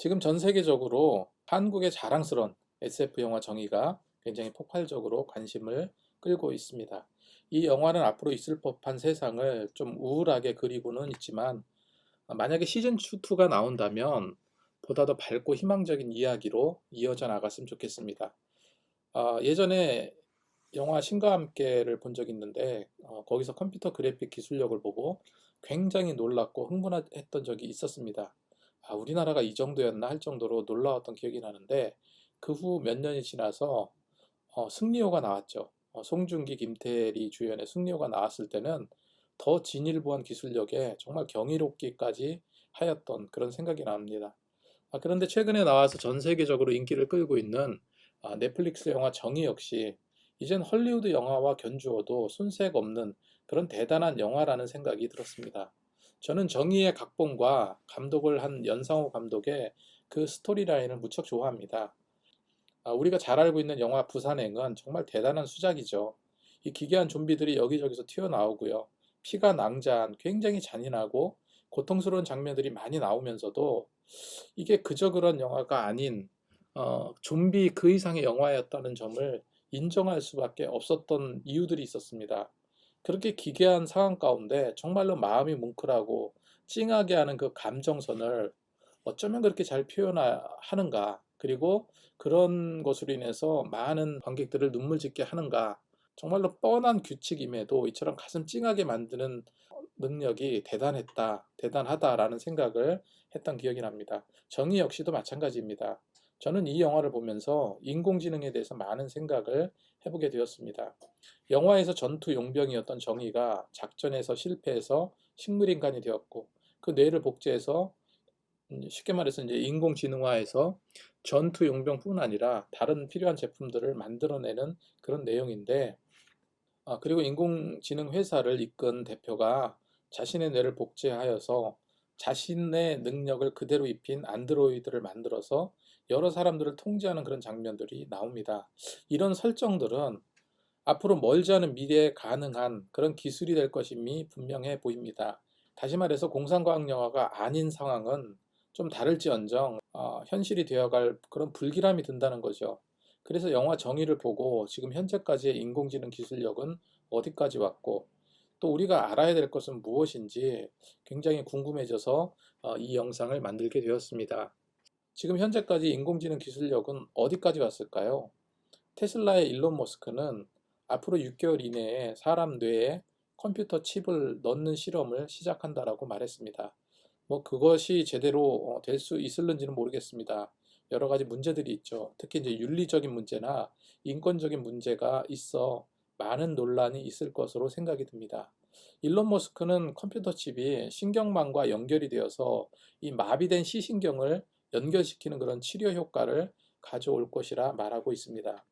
지금 전 세계적으로 한국의 자랑스러운 SF 영화 정의가 굉장히 폭발적으로 관심을 끌고 있습니다. 이 영화는 앞으로 있을 법한 세상을 좀 우울하게 그리고는 있지만 만약에 시즌 2가 나온다면 보다 더 밝고 희망적인 이야기로 이어져 나갔으면 좋겠습니다. 아, 예전에 영화 신과 함께를 본 적이 있는데 어, 거기서 컴퓨터 그래픽 기술력을 보고 굉장히 놀랐고 흥분했던 적이 있었습니다. 아, 우리나라가 이 정도였나 할 정도로 놀라웠던 기억이 나는데 그 후 몇 년이 지나서 어, 승리호가 나왔죠. 어, 송중기, 김태리 주연의 승리호가 나왔을 때는 더 진일보한 기술력에 정말 경이롭기까지 하였던 그런 생각이 납니다. 아, 그런데 최근에 나와서 전 세계적으로 인기를 끌고 있는 아, 넷플릭스 영화 정의 역시 이젠 헐리우드 영화와 견주어도 손색 없는 그런 대단한 영화라는 생각이 들었습니다. 저는 정의의 각본과 감독을 한 연상호 감독의 그 스토리라인을 무척 좋아합니다. 아, 우리가 잘 알고 있는 영화 부산행은 정말 대단한 수작이죠. 이 기괴한 좀비들이 여기저기서 튀어나오고요. 피가 낭자한 굉장히 잔인하고 고통스러운 장면들이 많이 나오면서도 이게 그저 그런 영화가 아닌 어, 좀비 그 이상의 영화였다는 점을 인정할 수밖에 없었던 이유들이 있었습니다. 그렇게 기괴한 상황 가운데 정말로 마음이 뭉클하고 찡하게 하는 그 감정선을 어쩌면 그렇게 잘 표현하는가, 그리고 그런 것으로 인해서 많은 관객들을 눈물 짓게 하는가, 정말로 뻔한 규칙임에도 이처럼 가슴 찡하게 만드는 능력이 대단했다, 대단하다라는 생각을 했던 기억이 납니다. 정의 역시도 마찬가지입니다. 저는 이 영화를 보면서 인공지능에 대해서 많은 생각을 해보게 되었습니다. 영화에서 전투 용병이었던 정의가 작전에서 실패해서 식물인간이 되었고 그 뇌를 복제해서 음, 쉽게 말해서 이제 인공지능화해서 전투 용병뿐 아니라 다른 필요한 제품들을 만들어내는 그런 내용인데 아, 그리고 인공지능 회사를 이끈 대표가 자신의 뇌를 복제하여서 자신의 능력을 그대로 입힌 안드로이드를 만들어서 여러 사람들을 통제하는 그런 장면들이 나옵니다. 이런 설정들은 앞으로 멀지 않은 미래에 가능한 그런 기술이 될 것임이 분명해 보입니다. 다시 말해서 공상과학 영화가 아닌 상황은 좀 다를지언정 어, 현실이 되어갈 그런 불길함이 든다는 거죠. 그래서 영화 정의를 보고 지금 현재까지의 인공지능 기술력은 어디까지 왔고 또 우리가 알아야 될 것은 무엇인지 굉장히 궁금해져서 어, 이 영상을 만들게 되었습니다. 지금 현재까지 인공지능 기술력은 어디까지 왔을까요? 테슬라의 일론 머스크는 앞으로 6개월 이내에 사람 뇌에 컴퓨터 칩을 넣는 실험을 시작한다라고 말했습니다. 뭐 그것이 제대로 어, 될수 있을는지는 모르겠습니다. 여러 가지 문제들이 있죠. 특히 이제 윤리적인 문제나 인권적인 문제가 있어 많은 논란이 있을 것으로 생각이 듭니다. 일론 머스크는 컴퓨터 칩이 신경망과 연결이 되어서 이 마비된 시신경을 연결시키는 그런 치료 효과를 가져올 것이라 말하고 있습니다.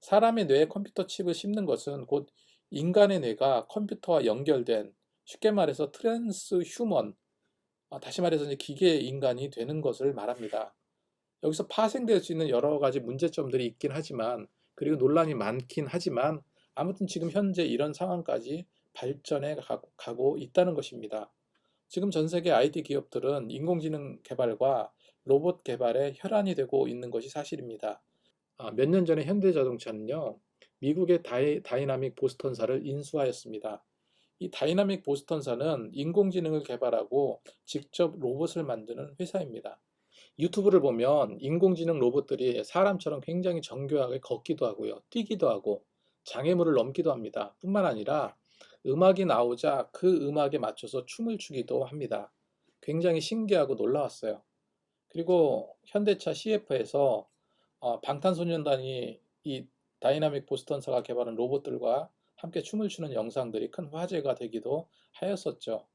사람의 뇌에 컴퓨터 칩을 씹는 것은 곧 인간의 뇌가 컴퓨터와 연결된 쉽게 말해서 트랜스 휴먼 아, 다시 말해서 기계 인간이 되는 것을 말합니다. 여기서 파생될 수 있는 여러 가지 문제점들이 있긴 하지만 그리고 논란이 많긴 하지만 아무튼 지금 현재 이런 상황까지 발전해 가고 있다는 것입니다. 지금 전 세계 IT 기업들은 인공지능 개발과 로봇 개발에 혈안이 되고 있는 것이 사실입니다. 아, 몇 년 전에 현대자동차는요, 미국의 다이, 다이나믹 보스턴사를 인수하였습니다. 이 다이나믹 보스턴사는 인공지능을 개발하고 직접 로봇을 만드는 회사입니다. 유튜브를 보면 인공지능 로봇들이 사람처럼 굉장히 정교하게 걷기도 하고요, 뛰기도 하고 장애물을 넘기도 합니다. 뿐만 아니라 음악이 나오자 그 음악에 맞춰서 춤을 추기도 합니다. 굉장히 신기하고 놀라웠어요. 그리고 현대차 CF에서 어, 방탄소년단이 이 다이나믹 보스턴사가 개발한 로봇들과 함께 춤을 추는 영상들이 큰 화제가 되기도 하였었죠.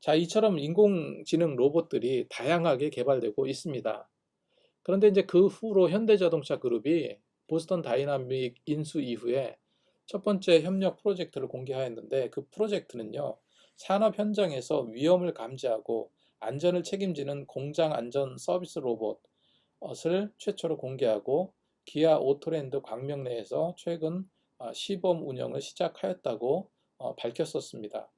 자, 이처럼 인공지능 로봇들이 다양하게 개발되고 있습니다. 그런데 이제 그 후로 현대자동차 그룹이 보스턴 다이나믹 인수 이후에 첫 번째 협력 프로젝트를 공개하였는데 그 프로젝트는요, 산업 현장에서 위험을 감지하고 안전을 책임지는 공장 안전 서비스 로봇을 최초로 공개하고 기아 오토랜드 광명 내에서 최근 아, 시범 운영을 시작하였다고 어, 밝혔었습니다.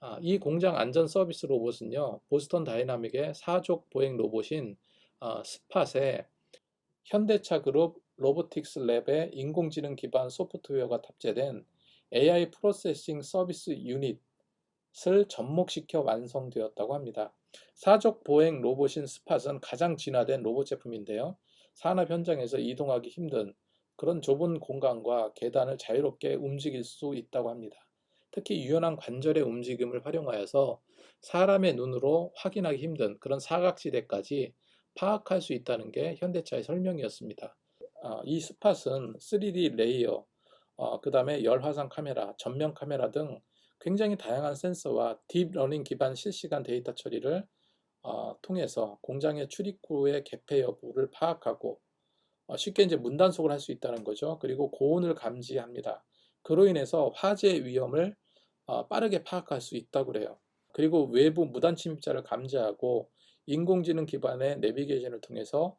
아, 이 공장 안전 서비스 로봇은요, 보스턴 다이나믹의 사족 보행 로봇인 어, 스팟에 현대차 그룹 로보틱스 랩의 인공지능 기반 소프트웨어가 탑재된 AI 프로세싱 서비스 유닛을 접목시켜 완성되었다고 합니다. 사족 보행 로봇인 스팟은 가장 진화된 로봇 제품인데요. 산업 현장에서 이동하기 힘든 그런 좁은 공간과 계단을 자유롭게 움직일 수 있다고 합니다. 특히 유연한 관절의 움직임을 활용하여서 사람의 눈으로 확인하기 힘든 그런 사각지대까지 파악할 수 있다는 게 현대차의 설명이었습니다. 아, 이 스팟은 3D 레이어, 그 다음에 열화상 카메라, 전면 카메라 등 굉장히 다양한 센서와 딥러닝 기반 실시간 데이터 처리를 어, 통해서 공장의 출입구의 개폐 여부를 파악하고 어, 쉽게 이제 문단속을 할 수 있다는 거죠. 그리고 고온을 감지합니다. 그로 인해서 화재 위험을 어, 빠르게 파악할 수 있다고 그래요. 그리고 외부 무단 침입자를 감지하고 인공지능 기반의 내비게이션을 통해서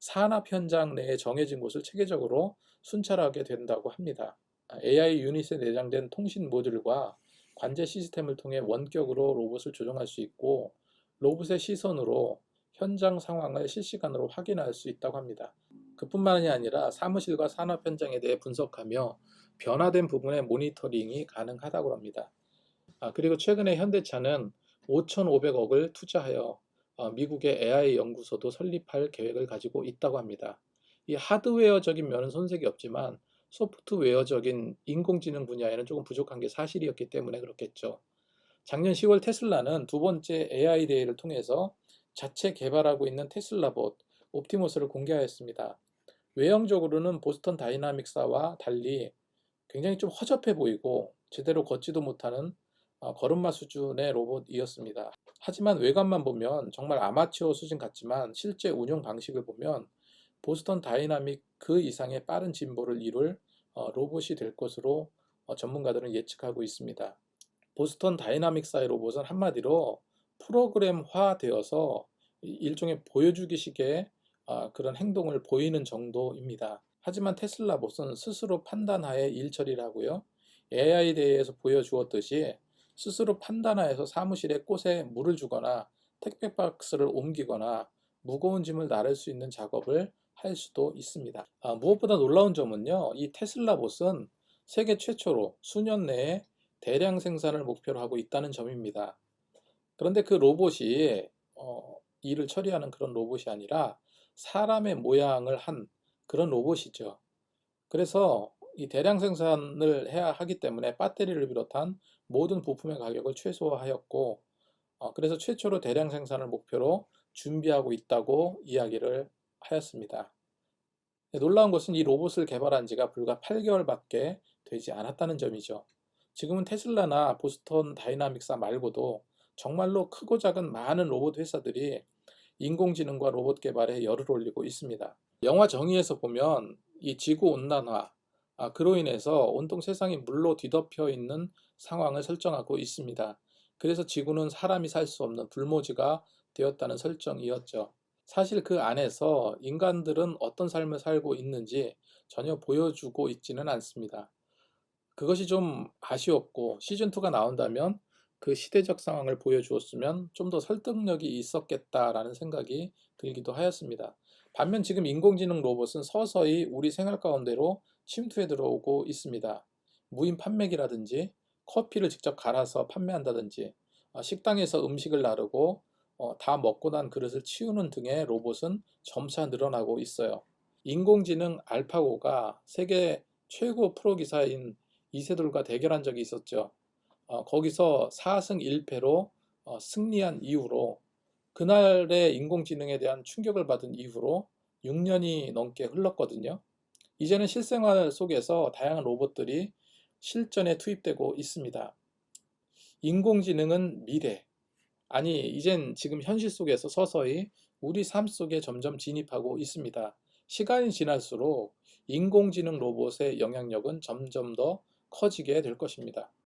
산업 현장 내에 정해진 곳을 체계적으로 순찰하게 된다고 합니다. AI 유닛에 내장된 통신 모듈과 관제 시스템을 통해 원격으로 로봇을 조정할 수 있고 로봇의 시선으로 현장 상황을 실시간으로 확인할 수 있다고 합니다. 그뿐만이 아니라 사무실과 산업 현장에 대해 분석하며 변화된 부분의 모니터링이 가능하다고 합니다. 아, 그리고 최근에 현대차는 5,500억을 투자하여 어, 미국의 AI 연구소도 설립할 계획을 가지고 있다고 합니다. 이 하드웨어적인 면은 손색이 없지만 소프트웨어적인 인공지능 분야에는 조금 부족한 게 사실이었기 때문에 그렇겠죠. 작년 10월 테슬라는 두 번째 AI 데이를 통해서 자체 개발하고 있는 테슬라봇 옵티머스를 공개하였습니다. 외형적으로는 보스턴 다이나믹사와 달리 굉장히 좀 허접해 보이고 제대로 걷지도 못하는 어, 걸음마 수준의 로봇이었습니다. 하지만 외관만 보면 정말 아마추어 수준 같지만 실제 운영 방식을 보면 보스턴 다이나믹 그 이상의 빠른 진보를 이룰 어, 로봇이 될 것으로 어, 전문가들은 예측하고 있습니다. 보스턴 다이나믹사의 로봇은 한마디로 프로그램화 되어서 일종의 보여주기식의 아, 그런 행동을 보이는 정도입니다. 하지만 테슬라 봇은 스스로 판단하에 일 처리를 하고요. AI에 대해서 보여주었듯이 스스로 판단하여서 사무실에 꽃에 물을 주거나 택배 박스를 옮기거나 무거운 짐을 나를 수 있는 작업을 할 수도 있습니다. 아, 무엇보다 놀라운 점은요, 이 테슬라 봇은 세계 최초로 수년 내에 대량 생산을 목표로 하고 있다는 점입니다. 그런데 그 로봇이 어, 일을 처리하는 그런 로봇이 아니라 사람의 모양을 한 그런 로봇이죠. 그래서 이 대량 생산을 해야 하기 때문에 배터리를 비롯한 모든 부품의 가격을 최소화하였고 어, 그래서 최초로 대량 생산을 목표로 준비하고 있다고 이야기를 하였습니다. 놀라운 것은 이 로봇을 개발한 지가 불과 8개월밖에 되지 않았다는 점이죠. 지금은 테슬라나 보스턴 다이나믹사 말고도 정말로 크고 작은 많은 로봇 회사들이 인공지능과 로봇 개발에 열을 올리고 있습니다. 영화 정의에서 보면 이 지구 온난화, 아, 그로 인해서 온통 세상이 물로 뒤덮여 있는 상황을 설정하고 있습니다. 그래서 지구는 사람이 살 수 없는 불모지가 되었다는 설정이었죠. 사실 그 안에서 인간들은 어떤 삶을 살고 있는지 전혀 보여주고 있지는 않습니다. 그것이 좀 아쉬웠고 시즌2가 나온다면 그 시대적 상황을 보여주었으면 좀 더 설득력이 있었겠다라는 생각이 들기도 하였습니다. 반면 지금 인공지능 로봇은 서서히 우리 생활 가운데로 침투해 들어오고 있습니다. 무인 판매기라든지 커피를 직접 갈아서 판매한다든지 어, 식당에서 음식을 나르고 어, 다 먹고 난 그릇을 치우는 등의 로봇은 점차 늘어나고 있어요. 인공지능 알파고가 세계 최고 프로 기사인 이세돌과 대결한 적이 있었죠. 어, 거기서 4승 1패로 어, 승리한 이후로 그날의 인공지능에 대한 충격을 받은 이후로 6년이 넘게 흘렀거든요. 이제는 실생활 속에서 다양한 로봇들이 실전에 투입되고 있습니다. 인공지능은 미래, 아니, 이젠 지금 현실 속에서 서서히 우리 삶 속에 점점 진입하고 있습니다. 시간이 지날수록 인공지능 로봇의 영향력은 점점 더 커지게 될 것입니다.